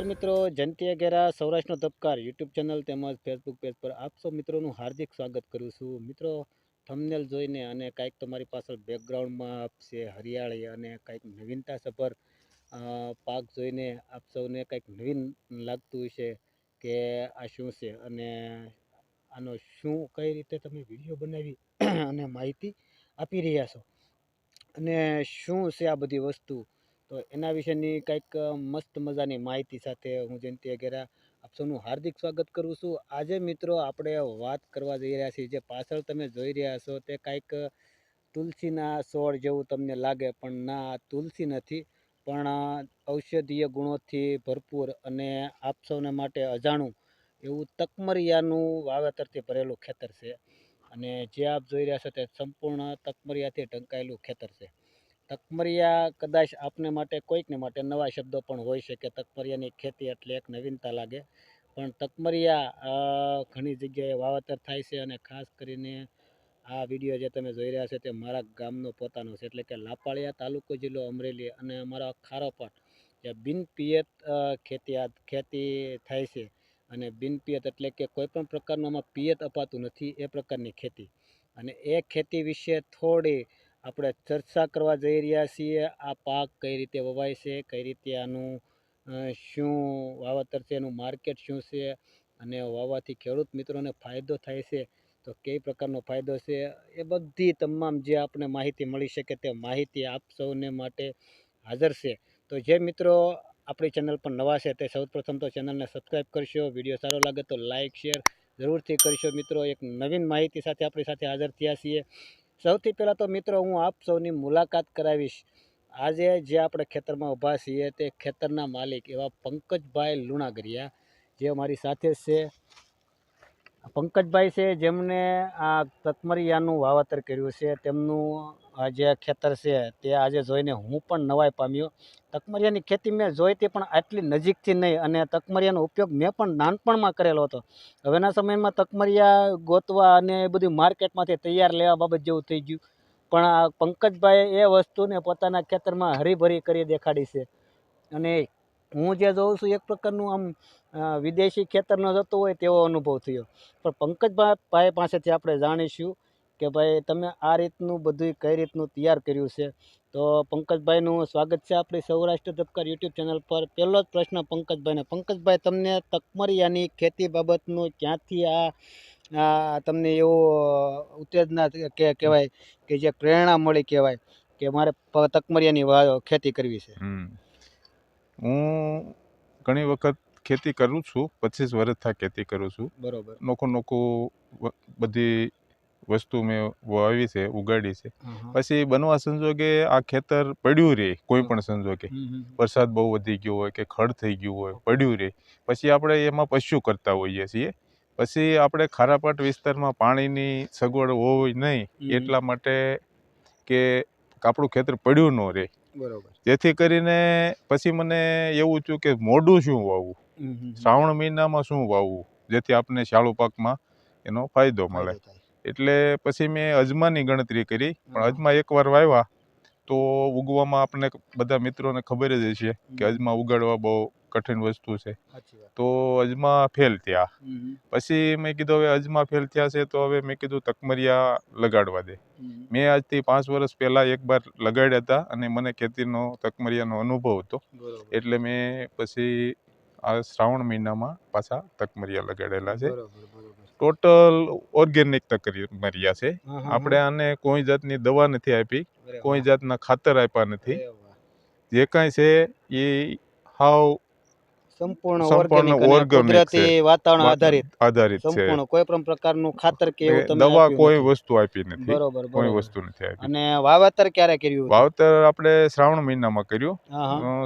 જયંતિ અગેરા સૌરાષ્ટ્રનો ધબકાર YouTube channel તેમજ ફેસબુક પેજ પર આપ સૌ મિત્રોનું હાર્દિક સ્વાગત કરું છું. મિત્રો થંબનેલ જોઈને અને કાંઈક તમારી પાછળ બેકગ્રાઉન્ડમાં છે, હરિયાળી અને કાંઈક નવીનતાસભર પાક જોઈને આપ સૌને કાંઈક નવીન લાગતું હશે કે આ શું છે અને આનો શું, કઈ રીતે તમે વીડિયો બનાવી અને માહિતી આપી રહ્યા છો અને શું છે આ બધી વસ્તુ? તો એના વિશેની કંઈક મસ્ત મજાની માહિતી સાથે હું જયંતિ અગેરા આપ સૌનું હાર્દિક સ્વાગત કરું છું. આજે મિત્રો આપણે વાત કરવા જઈ રહ્યા છીએ, જે પાછળ તમે જોઈ રહ્યા છો તે કાંઈક તુલસીના છોડ જેવું તમને લાગે, પણ ના તુલસી નથી. પણ ઔષધીય ગુણોથી ભરપૂર અને આપ સૌને માટે અજાણું એવું તકમરિયાનું વાવેતરથી ભરેલું ખેતર છે. અને જે આપ જોઈ રહ્યા છો તે સંપૂર્ણ તકમરિયાથી ઢંકાયેલું ખેતર છે. તકમરિયા કદાચ આપને માટે, કોઈકને માટે નવા શબ્દો પણ હોઈ શકે. તકમરિયાની ખેતી એટલે એક નવીનતા લાગે. પણ તકમરિયા ઘણી જગ્યાએ વાવેતર થાય છે અને ખાસ કરીને આ વીડિયો જે તમે જોઈ રહ્યા છો તે મારા ગામનો પોતાનો છે. એટલે કે લાપાળિયા તાલુકો જિલ્લો અમરેલી અને અમારા ખારોપટ જે બિનપિયત ખેતી ખેતી થાય છે. અને બિનપિયત એટલે કે કોઈપણ પ્રકારનું આમાં પિયત અપાતું નથી એ પ્રકારની ખેતી. અને એ ખેતી વિશે થોડી આપણે ચર્ચા કરવા જઈ રહ્યા છીએ, આ પાક કઈ રીતે વવાય છે, કઈ રીતે આનું શું વાવતર છે, એનું માર્કેટ શું છે, અને વાવવાથી ખેડૂત મિત્રોને ફાયદો થાય છે, તો કઈ પ્રકારનો ફાયદો છે, એ બધી તમામ જે આપણે માહિતી મળી શકે તે માહિતી આપ સૌને માટે હાજર છે. તો જે મિત્રો આપણી ચેનલ પર નવા છે તે સૌપ્રથમ તો ચેનલને સબસ્ક્રાઈબ કરશો, વીડિયો સારો લાગે તો લાઇક, શેર જરૂરથી કરશો. મિત્રો, એક નવીન માહિતી સાથે આપણી સાથે હાજર થયા છીએ. સૌથી પહેલાં તો મિત્રો હું આપ સૌની મુલાકાત કરાવીશ. આજે જે આપણે ખેતરમાં ઊભા છીએ તે ખેતરના માલિક એવા પંકજભાઈ લુણાગરિયા જે મારી સાથે છે. પંકજભાઈ છે જેમણે આ તકમરિયાનું વાવતર કર્યું છે, તેમનું જે ખેતર છે, તે આજે જોઈને હું પણ નવાઈ પામ્યો. તકમરિયાની ખેતી મેં જોઈ હતી પણ આટલી નજીકથી નહીં અને તકમરિયાનો ઉપયોગ મેં પણ નાનપણમાં કરેલો હતો. હવેના સમયમાં તકમરિયા ગોતવા અને એ બધું માર્કેટમાંથી તૈયાર લેવા બાબત જેવું થઈ ગયું. પણ આ પંકજભાઈએ એ વસ્તુને પોતાના ખેતરમાં હરીભરી કરી દેખાડી છે. અને હું જે જોઉં છું એક પ્રકારનું આમ વિદેશી ખેતરનો જતો હોય તેવો અનુભવ થયો. પણ પંકજભાઈ ભાઈ પાસેથી આપણે જાણીશું કે ભાઈ તમે આ રીતનું બધું કઈ રીતનું તૈયાર કર્યું છે? તો પંકજભાઈનું સ્વાગત છે આપણી સૌરાષ્ટ્ર ધબકાર યુટ્યુબ ચેનલ પર. પહેલો જ પ્રશ્ન પંકજભાઈને પંકજભાઈ તમને તકમરિયાની ખેતી બાબતનું ક્યાંથી આ તમને એવું ઉત્તેજના કે કહેવાય કે જે પ્રેરણા મળી કહેવાય કે મારે તકમરિયાની ખેતી કરવી છે. હું ઘણી વખત ખેતી કરું છું પચીસ વર્ષથી ખેતી કરું છું. બરોબર. નોખું નોખું બધી વસ્તુ મેં વાવી છે ઉગાડી છે. પછી બનવા સંજોગે આ ખેતર પડ્યું રહે કોઈ પણ સંજોગે. વરસાદ બહુ વધી ગયો હોય કે ખડ થઈ ગયું હોય પડ્યું રહે પછી આપણે એમાં પશુ કરતા હોઈએ છીએ. પછી આપણે ખારાપાટ વિસ્તારમાં પાણીની સગવડ હોય નહીં એટલા માટે કે આપણું ખેતર પડ્યું ન રહે બરોબર. જેથી કરીને પછી મને એવું થયું કે મોઢું શું વાવવું. શ્રાવણ મહિનામાં શું વાવવું? જેથી આપને શાળુ પાકમાં એનો ફાયદો મળે. એટલે પછી મેં અજમાની ગણતરી કરી. પણ અજમા એકવાર વાવ્યા. તો ઉગવામાં આપણને બધા મિત્રોને ખબર જ હશે કે અજમા ઉગાડવા બહુ કઠિન વસ્તુ છે. તો અજમા ફેલ થયા. પછી મેં કીધું હવે અજમા ફેલ થયા છે તો હવે મેં કીધું તકમરિયા લગાડવા દે. મેં આજથી પાંચ વર્ષ પહેલાં એક વાર લગાડ્યા હતા અને મને ખેતીનો તકમરિયાનો અનુભવ હતો. એટલે મેં પછી આ શ્રાવણ મહિનામાં પાછા તકમરિયા લગાડેલા છે. ટોટલ ઓર્ગેનિક તકમરિયા છે. આપણે આને કોઈ જાતની દવા નથી આપી કોઈ જાતના ખાતર આપ્યા નથી. જે કાંઈ છે એ હાવ સંપૂર્ણ સંપૂર્ણ. કુદરતી વાતાવરણ આધારિત. આધારિત છે. સંપૂર્ણ. કોઈ પણ પ્રકારનું ખાતર કે એવું તમે દવા કોઈ વસ્તુ આપી નથી. બરોબર કોઈ વસ્તુ નથી આપી. અને વાવેતર ક્યારે કર્યું વાવેતર આપણે શ્રાવણ મહિનામાં કર્યું.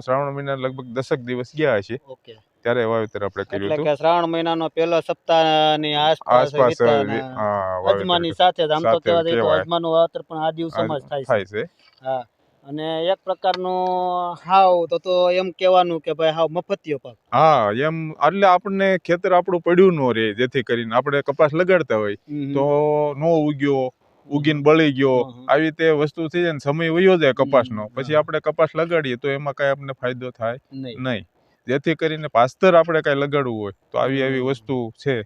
શ્રાવણ મહિના લગભગ દસક દિવસ ગયા છે ઓકે. ત્યારે વાવેતર આપણે કર્યું એટલે હતું. કે શ્રાવણ મહિનાનો પહેલો સપ્તાહની આસપાસ અજમાની સાથે આમ તો કહેવા જઈએ તો અજમાનું વાવેતર પણ આ દિવસોમાં જ થાય છે. હા અને એક પ્રકારનું હાવ તો તો એમ કહેવાનું કે ભાઈ હાવ મફતિયો પાક. હા એમ એટલે આપણને ખેતર આપણું પડ્યું ન રહે જેથી કરીને આપણે કપાસ લગાડતા હોય. તો નો ઉગ્યો ઉગીને બળી ગયો. આવી રીતે વસ્તુ થઈ જાય ને સમય વયો જાય કપાસનો. પછી આપણે કપાસ લગાડીએ તો એમાં કઈ આપણને ફાયદો થાય નહીં. જેથી કરીને પાસ્તર આપણે કાંઈ લગાડવું હોય તો આવી આવી વસ્તુ છે.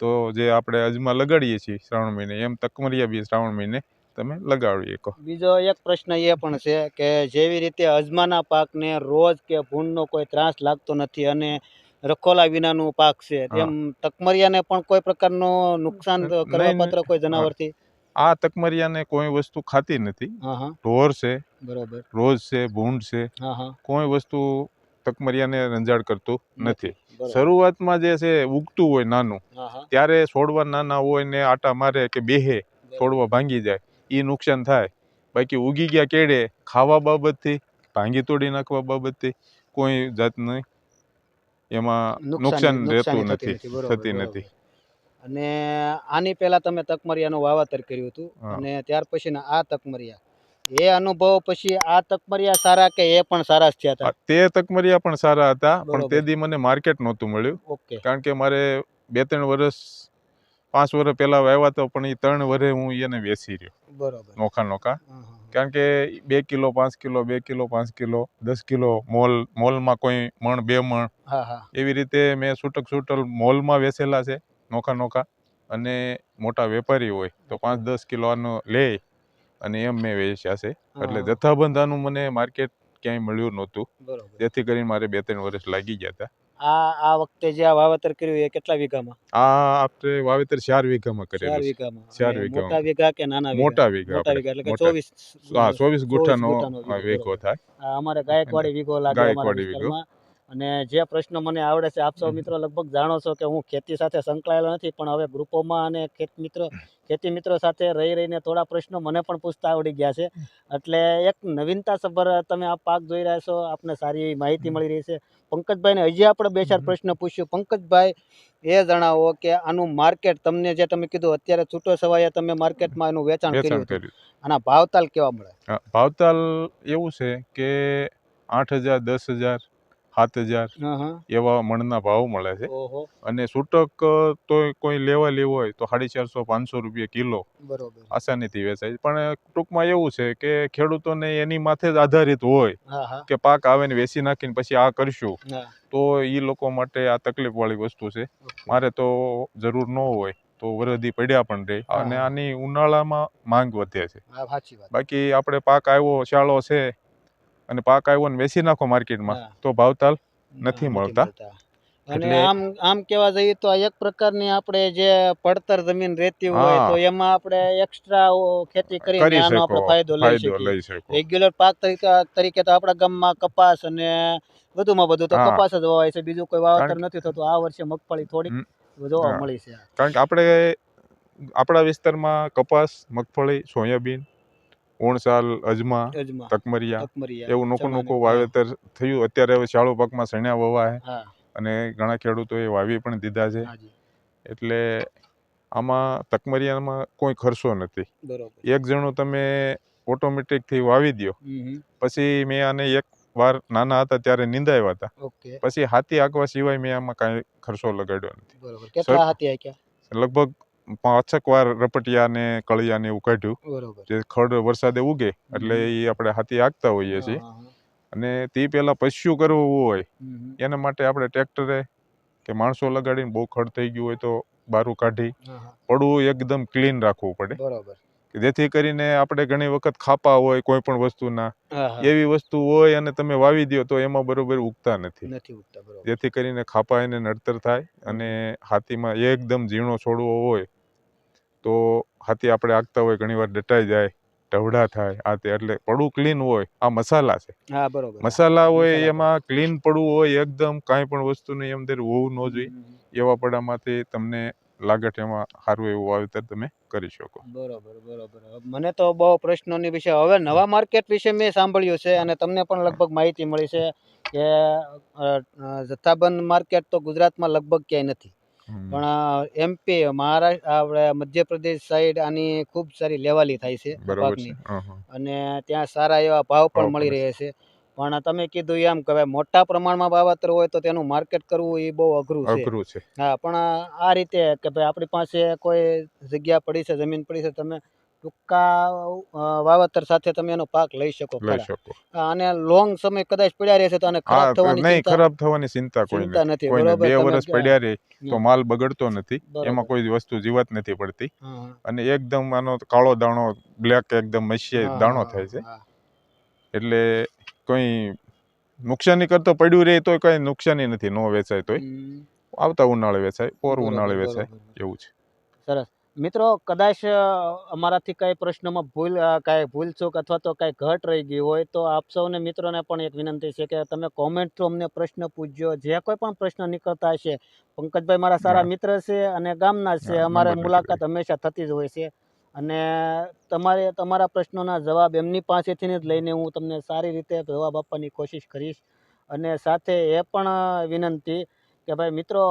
તો જે આપણે અજમા લગાડીએ છીએ શ્રાવણ મહિને એમ તકમરિયા બી શ્રાવણ મહિને તમે લગાડી શકો બીજો એક પ્રશ્ન એ પણ છે કે જેવી રીતે અજમાના પાકને રોજ કે ભૂંડનો કોઈ ત્રાસ લાગતો નથી અને રખોલા વિનાનું પાક છે તેમ તકમરિયાને પણ કોઈ પ્રકારનું નુકસાન કરવા પાત્ર કોઈ જનાવરથી? આ તકમરિયાને કોઈ વસ્તુ ખાતી નથી. હા હા. ઢોર છે બરોબર. રોજ છે ભૂંડ છે. હા હા. કોઈ વસ્તુ તકમરિયાને રંજાડ કરતું નથી. શરૂઆતમાં જે છે ઉગતું હોય નાનું ત્યારે છોડવા નાના હોય ને આટા મારે કે બેહે છોડવા ભાંગી જાય. એ નુકસાન થાય. બાકી ઉગી ગયા કેડે ખાવા બાબતથી ભાંગી તોડી નાખવા બાબતથી કોઈ જાતની એમાં નુકસાન રહેતું નથી થતી નથી. અને આની પહેલા તમે તકમરિયાનું વાવાતર કર્યું હતું અને ત્યાર પછી આ તકમરિયા. એ અનુભવ પછી આ તકમરિયા સારા કે એ પણ સારા જ થયા હતા? તે તકમરિયા પણ સારા હતા પણ તે દી મને માર્કેટ નહોતું મળ્યું. ઓકે. કારણ કે મારે બે ત્રણ વર્ષ પાંચ વર્ષ પહેલા વાવ્યા તો પણ એ ત્રણ વર્ષે હું એને વેચી રહ્યો. બરોબર. નોખા નોખા. કારણ કે બે કિલો પાંચ કિલો બે કિલો પાંચ કિલો દસ કિલો મોલ મોલમાં કોઈ મણ બે મણ એવી રીતે મેં છૂટક છૂટલ મોલમાં વેચેલા છે નોખા નોખા. અને મોટા વેપારી હોય તો પાંચ દસ કિલો આનો લે. અને એમ મેં વેચ્યા છે. એટલે જથ્થાબંધાનું મને માર્કેટ ક્યાંય મળ્યું નહોતું. જેથી કરીને મારે બે ત્રણ વર્ષ લાગી ગયા હતા. આ આ વખતે જે આ વાવેતર કર્યું એ કેટલા વીઘામાં? આ આપણે વાવેતર ચાર વીઘામાં ચાર કરેલું છે. વીઘામાં. ચાર વીઘા મોટા વીઘા કે નાના મોટા વીઘા મોટા વીઘા એટલે કે મોટા. ચોવીસ હા ચોવીસ ગુઠ્ઠાનો ગુઠ્ઠાનો વીઘો, વીઘો થાય. અમારે ગાયકવાડી વીઘો લાગે અમારા ગાયકવાડી વીઘો. અને જે પ્રશ્ન મને આવડે છે આપ સૌ મિત્રો લગભગ જાણો છો કે હું ખેતી સાથે સંકળાયેલો નથી પણ હવે ગ્રુપોમાં અને ખેત મિત્રો ખેતી મિત્રો સાથે રહી રહીને થોડા પ્રશ્નો મને પણ પૂછતા આવડી ગયા છે. એટલે એક નવીનતાસભર તમે આ પાક જોઈ રહ્યા છો આપને સારી એવી માહિતી મળી રહી છે. પંકજભાઈને હજી આપણે બે ચાર પ્રશ્ન પૂછ્યું. પંકજભાઈ એ જણાવો કે આનું માર્કેટ તમને જે તમે કીધું અત્યારે છૂટો સવાય તમે માર્કેટમાં એનું વેચાણ કર્યું આના ભાવતાલ કેવા મળે? ભાવતાલ એવું છે કે આઠ હજાર દસ હજાર સાત હજાર એવા મણના ભાવ મળે છે. અને છૂટક તો કોઈ લેવા લેવો હોય તો સાડી ચારસો પાંચસો રૂપિયા કિલો આસાનીથી વેચાય. પણ ટૂંકમાં એવું છે કે ખેડૂતોને એની માથે જ આધારિત હોય કે પાક આવે ને વેચી નાખીને પછી આ કરશું તો એ લોકો માટે આ તકલીફ વાળી વસ્તુ છે. મારે તો જરૂર ન હોય તો વરદી પડ્યા પણ રહે અને આની ઉનાળામાં માંગ વધે છે. બાકી આપણે પાક આવ્યો શાળો છે અને પાક આવ્યો ને વેચી નાખો માર્કેટમાં તો ભાવતાલ નથી મળતા. અને આમ આમ કેવા જઈએ તો એક પ્રકારની આપણે જે પડતર જમીન રહેતી હોય તો એમાં આપણે એક્સ્ટ્રા ખેતી કરીને કરી આનો આપણે ફાયદો લઈ શકીએ. રેગ્યુલર પાક તરીકે તરીકે તો આપણા ગામમાં કપાસ અને વધુમાં વધુ તો કપાસ જ વાવાય છે. બીજું કોઈ વાવતર નથી થતું. આ વર્ષે મગફળી થોડી જોવા. મળી છે. કારણ કે આપણે આપણા વિસ્તારમાં કપાસ મગફળી સોયાબીન ઓણસાલ અજમા અજમા તકમરિયા એવું નોકો નોકો વાવેતર થયું. અત્યારે હવે શાળો પાકમાં સણ્યા વવા છે અને ઘણા ખેડૂતોએ વાવી પણ દીધા છે. એટલે આમાં તકમરિયામાં કોઈ ખર્ચો નથી. એક જણો તમે ઓટોમેટિકથી વાવી હમ. પછી મેં આને એક વાર નાના હતા ત્યારે નિંદાવ્યા હતા. પછી હાથી આંકવા સિવાય મેં આમાં કાંઈ ખર્ચો લગાડ્યો નથી. લગભગ પાંચેક વાર રપટિયા ને કળિયા ને એવું કાઢ્યું. જે ખડ વરસાદે ઉગે એટલે એ આપણે હાથી આંકતા હોઈએ છીએ. અને તે પહેલા પસ્યું કરવું હોય. એના માટે આપણે ટ્રેક્ટરે કે માણસો લગાડીને બહુ ખડ થઈ ગયું હોય તો બારું કાઢી. પડવું એકદમ ક્લીન રાખવું પડે. બરાબર. કે જેથી કરીને આપણે ઘણી વખત ખાપા હોય કોઈ પણ વસ્તુના એવી વસ્તુ હોય અને તમે વાવી દો તો એમાં બરોબર ઉગતા નથી. જેથી કરીને ખાપા એને નડતર થાય અને હાથીમાં એકદમ ઝીણો છોડવો હોય તો હાથી આપણે આગતા હોય ઘણીવાર ડટાઈ જાય ઢવડા થાય આ તે એટલે પડું ક્લીન હોય આ મસાલા છે. હા બરોબર. મસાલા હોય એમાં ક્લીન પડવું હોય એકદમ કાંઈ પણ વસ્તુની અંદર હોવું ન જોઈએ. એવા પડામાંથી તમને લાગટ એમાં સારું એવું વાવેતર તમે કરી શકો. બરોબર બરોબર. મને તો બહુ પ્રશ્નોની વિશે હવે નવા માર્કેટ વિશે મેં સાંભળ્યું છે અને તમને પણ લગભગ માહિતી મળી છે કે જથ્થાબંધ માર્કેટ તો ગુજરાતમાં લગભગ ક્યાંય નથી. પણ એમપી મહારાષ્ટ્ર આપણે મધ્યપ્રદેશ સાઈડ આની ખૂબ સારી લેવાલી થાય છે પાકની. અને ત્યાં સારા એવા ભાવ પણ મળી રહે છે. પણ તમે કીધું એમ કે મોટા પ્રમાણમાં વાવેતર હોય તો તેનું માર્કેટ કરવું એ બહુ અઘરું છે. અઘરું છે. હા પણ આ રીતે કે ભાઈ આપણી પાસે કોઈ જગ્યા પડી છે જમીન પડી છે તમે ટૂંકા વાવેતર સાથે તમે એનો પાક લઈ શકો લઈ શકો. અને લોંગ સમય કદાચ પડ્યા રહેશે તો આને ખરાબ થવાની નહીં ખરાબ થવાની ચિંતા કોઈ નથી. કોઈ બે વર્ષ પડ્યા રહે તો માલ બગડતો નથી. એમાં કોઈ વસ્તુ જીવાત નથી પડતી. અને એકદમ આનો કાળો દાણો બ્લેક એકદમ મસીએ દાણો થાય છે. એટલે કોઈ નુકસાની કરતો પડ્યું રહે તોય કઈ નુકસાની નથી. નો વેચાય તોય. આવતા ઉનાળે વેચાય પોર ઉનાળે વેચાય. એવું છે. સરસ. મિત્રો કદાચ અમારાથી કાંઈ પ્રશ્નમાં ભૂલ કાંઈ ભૂલ અથવા તો કાંઈ ઘટ રહી ગઈ હોય તો આપ સૌને મિત્રોને પણ એક વિનંતી છે કે તમે કોમેન્ટ થ્રુ અમને પ્રશ્ન પૂછજો. જે કોઈ પણ પ્રશ્ન નીકળતા હશે પંકજભાઈ મારા સારા મિત્ર છે અને ગામના છે. અમારે મુલાકાત હંમેશા થતી જ હોય છે. અને તમારે તમારા પ્રશ્નોના જવાબ એમની પાસેથી જ લઈને હું તમને સારી રીતે જવાબ આપવાની કોશિશ કરીશ. અને સાથે એ પણ વિનંતી કે ભાઈ મિત્રો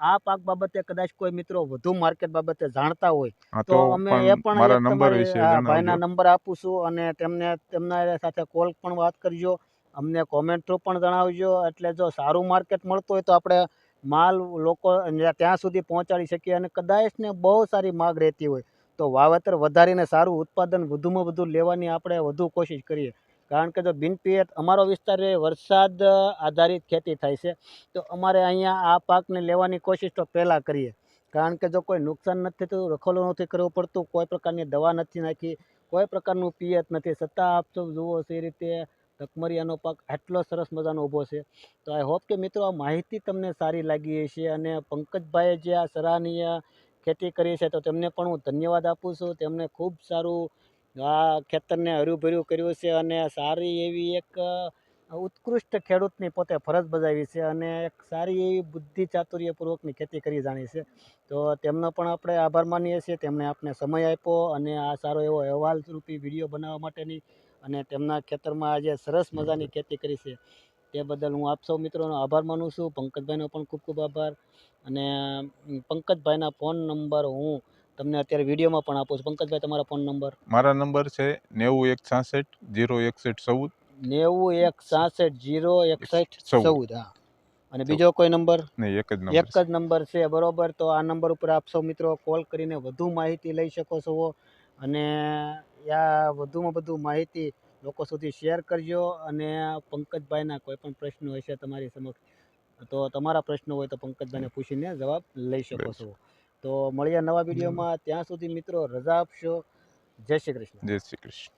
આ પાક બાબતે કદાચ કોઈ મિત્રો વધુ માર્કેટ બાબતે જાણતા હોય તો અમે એ પણ પણ મારા નંબર વિશે ભાઈના નંબર આપું છું અને તેમને તેમના સાથે કોલ પણ વાત કરજો. અમને કોમેન્ટ થ્રુ પણ જણાવજો. એટલે જો સારું માર્કેટ મળતું હોય તો આપણે માલ લોકો ત્યાં સુધી પહોંચાડી શકીએ અને કદાચ ને બહુ સારી માગ રહેતી હોય તો વાવેતર વધારીને સારું ઉત્પાદન વધુમાં વધુ લેવાની આપણે વધુ કોશિશ કરીએ. કારણ કે જો બિનપિયત અમારો વિસ્તાર એ વરસાદ આધારિત ખેતી થાય છે, તો અમારે અહીંયા આ પાકને લેવાની કોશિશ તો પહેલાં કરીએ. કારણ કે જો કોઈ નુકસાન નથી થતું, રખોલું નથી કરવું પડતું, કોઈ પ્રકારની દવા નથી નાખી, કોઈ પ્રકારનું પિયત નથી. છતાં આપ જુઓ છો એ રીતે તકમરિયાનો પાક આટલો સરસ મજાનો ઊભો છે. તો આઈ હોપ કે મિત્રો આ માહિતી તમને સારી લાગી હશે અને પંકજભાઈએ જે આ સરાહનીય ખેતી કરી છે, તો તેમને પણ હું ધન્યવાદ આપું છું. તેમને ખૂબ સારું આ ખેતરને હર્યુંભર્યું કર્યું છે અને સારી એવી એક ઉત્કૃષ્ટ ખેડૂતની પોતે ફરજ બજાવી છે અને એક સારી એવી બુદ્ધિ ચાતુર્યપૂર્વકની ખેતી કરી જાણી છે. તો તેમનો પણ આપણે આભાર માનીએ છીએ. તેમણે આપણે સમય આપ્યો અને આ સારો એવો અહેવાલ રૂપી વીડિયો બનાવવા માટેની અને તેમના ખેતરમાં આજે સરસ મજાની ખેતી કરી છે. તે બદલ હું આપ સૌ મિત્રોનો આભાર માનું છું. પંકજભાઈનો પણ ખૂબ ખૂબ આભાર. અને પંકજભાઈના ફોન નંબર હું તમને અત્યારે વિડીયોમાં પણ આપું છું. પંકજભાઈ તમારા ફોન નંબર? મારા નંબર છે નેવું એક છાસઠ જીરો એકસઠ ચૌદ. નેવું એક સાસઠ જીરો એકસઠ ચૌદ. ચૌદ. હા. અને બીજો કોઈ નંબર? નહીં એક જ નંબર એક જ નંબર છે બરોબર. તો આ નંબર ઉપર આપ સૌ મિત્રો કોલ કરીને વધુ માહિતી લઈ શકો છો. અને આ વધુમાં વધુ માહિતી લોકો સુધી શેર કરજો. અને પંકજભાઈના કોઈ પણ પ્રશ્નો હશે તમારી સમક્ષ તો તમારા પ્રશ્નો હોય તો પંકજભાઈને પૂછીને જવાબ લઈ શકો છો. તો મળીએ નવા વિડીયોમાં. ત્યાં સુધી મિત્રો રજા આપશો. જય શ્રી કૃષ્ણ. જય શ્રી કૃષ્ણ.